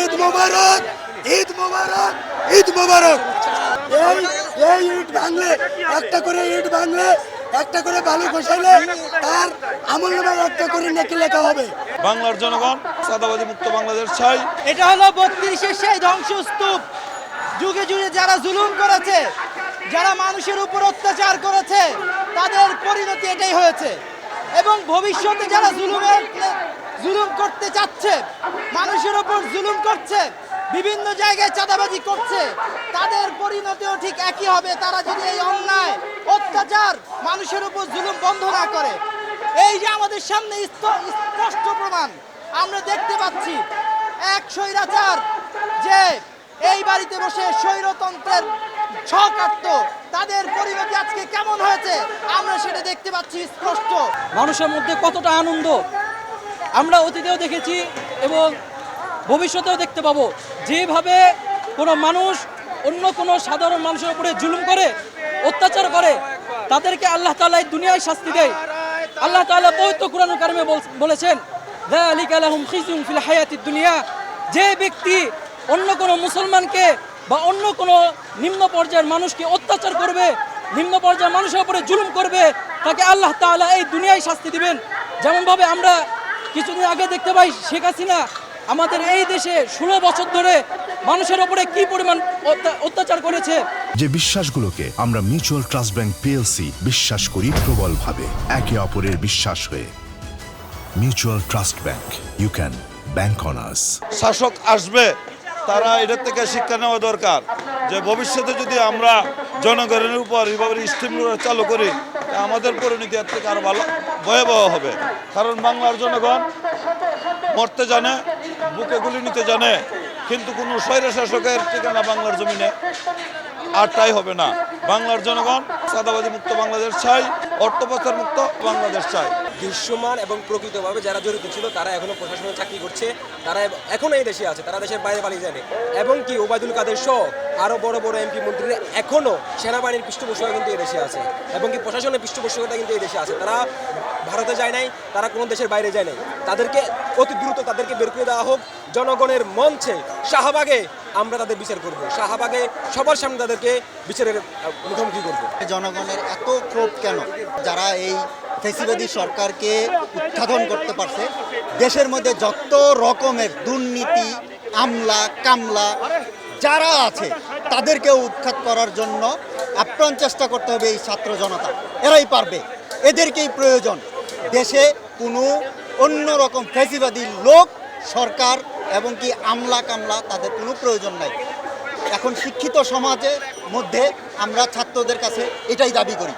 ঈদ মুবারক ঈদ মোবারক ঈদ মুবারক। এই এই ইট ভাঙলে একটা করে ইট ভাঙলে একটা করে বালু বসাইলে তার আমল একটা করে নেকি লেখা হবে। বাংলার জনগণ সাদাবাদী মুক্ত বাংলাদেশ চাই। এটা হলো বত্রিশের সেই ধ্বংসস্তূপ। যুগে যুগে যারা জুলুম করেছে যারা মানুষের উপর অত্যাচার করেছে তাদের পরিণতি এটাই হয়েছে। এবং ভবিষ্যতে যারা জুলুমের জুলুম করতে চাচ্ছে উপর জুলুম করছে, বিভিন্ন জায়গায় চাঁদাবাজি করছে, তাদের পরিণতিও ঠিক একই হবে। তারা যদি এই অন্যায়, অত্যাচার মানুষের উপর জুলুম বন্ধ না করে, এই যে আমাদের সামনে স্প- স্পষ্ট প্রমাণ, আমরা দেখতে পাচ্ছি এক স্বৈরাচার যে এই বাড়িতে বসে স্বৈরতন্ত্রের ছক আঁকত তাদের পরিণতি আজকে কেমন হয়েছে, আমরা সেটা দেখতে পাচ্ছি স্পষ্ট। মানুষের মধ্যে কতটা আনন্দ। আমরা অতীতেও দেখেছি এবং ভবিষ্যতেও দেখতে পাবো। যেভাবে কোনো মানুষ অন্য কোনো সাধারণ মানুষের উপরে জুলুম করে, অত্যাচার করে, তাদেরকে আল্লাহ তাআলা এই দুনিয়ায় শাস্তি দেয়। আল্লাহ তাআলা পবিত্র কোরআন কারিমে বলেছেন হায়াতিদ দুনিয়া। যে ব্যক্তি অন্য কোনো মুসলমানকে বা অন্য কোনো নিম্ন পর্যায়ের মানুষকে অত্যাচার করবে, নিম্ন পর্যায়ের মানুষের উপরে জুলুম করবে, তাকে আল্লাহ তাআলা এই দুনিয়ায় শাস্তি দিবেন। যেমনভাবে আমরা কিছুদিন আগে দেখতে পাই শেখ হাসিনা আমাদের এই দেশে ষোলো বছর ধরে মানুষের উপরে কি পরিমাণ অত্যা- অত্যাচার করেছে? যে বিশ্বাসগুলোকে আমরা মিউচুয়াল ট্রাস্ট ব্যাংক পিএলসি বিশ্বাস করি প্রবলভাবে একে অপরের বিশ্বাস হয়ে। Mutual trust bank you can bank on us শাসক আসবে তারা এটার থেকে শিক্ষা নেওয়া দরকার যে ভবিষ্যতে যদি আমরা জনগণের উপর এভাবে স্টিম চালু করি তা আমাদের পরিণতি এর থেকে আরও ভালো ভয়াবহ হবে। কারণ বাংলার জনগণ মরতে জানে বুকে গুলি নিতে জানে। কিন্তু কোনো স্বৈর শাসকের ঠিকানা বাংলার জমিনে আর তাই হবে না। বাংলার জনগণ সাদাবাদী মুক্ত বাংলাদেশ চাই অর্থপাচার মুক্ত বাংলাদেশ চাই। দৃশ্যমান এবং প্রকৃতভাবে যারা জড়িত ছিল, তারা এখনও প্রশাসনে চাকরি করছে, তারা এখনও এই দেশে আছে, তারা দেশের বাইরে পালিয়ে যায়নি। এবং কি, ওবায়দুল কাদের সহ আরও বড় বড় এমপি মন্ত্রীরা এখনও সেনাবাহিনীর পৃষ্ঠপোষকতা কিন্তু এই দেশে আছে, এবং কি প্রশাসনের পৃষ্ঠপোষকতা কিন্তু এই দেশে আছে। তারা ভারতে যায় নাই, তারা কোনো দেশের বাইরে যায় নাই। তাদেরকে অতি দ্রুত তাদেরকে বের করে দেওয়া হোক, জনগণের মঞ্চে শাহবাগে আমরা তাদের বিচার করব। শাহবাগে সবার সামনে তাদেরকে বিচারের মুখোমুখি করব। জনগণের এত ক্ষোভ কেন? যারা এই ফেসিবাদী সরকারকে উত্থাপন করতে পারছে, দেশের মধ্যে যত রকমের দুর্নীতি, আমলা, কামলা যারা আছে তাদেরকে উৎখাত করার জন্য আপ্রাণ চেষ্টা করতে হবে এই ছাত্র জনতা। এরাই পারবে। এদেরকেই প্রয়োজন। দেশে কোনো অন্য রকম ফেসিবাদী লোক সরকার এবং কি আমলা কামলা তাদের কোনো প্রয়োজন নাই। এখন শিক্ষিত সমাজের মধ্যে আমরা ছাত্রদের কাছে এটাই দাবি করি।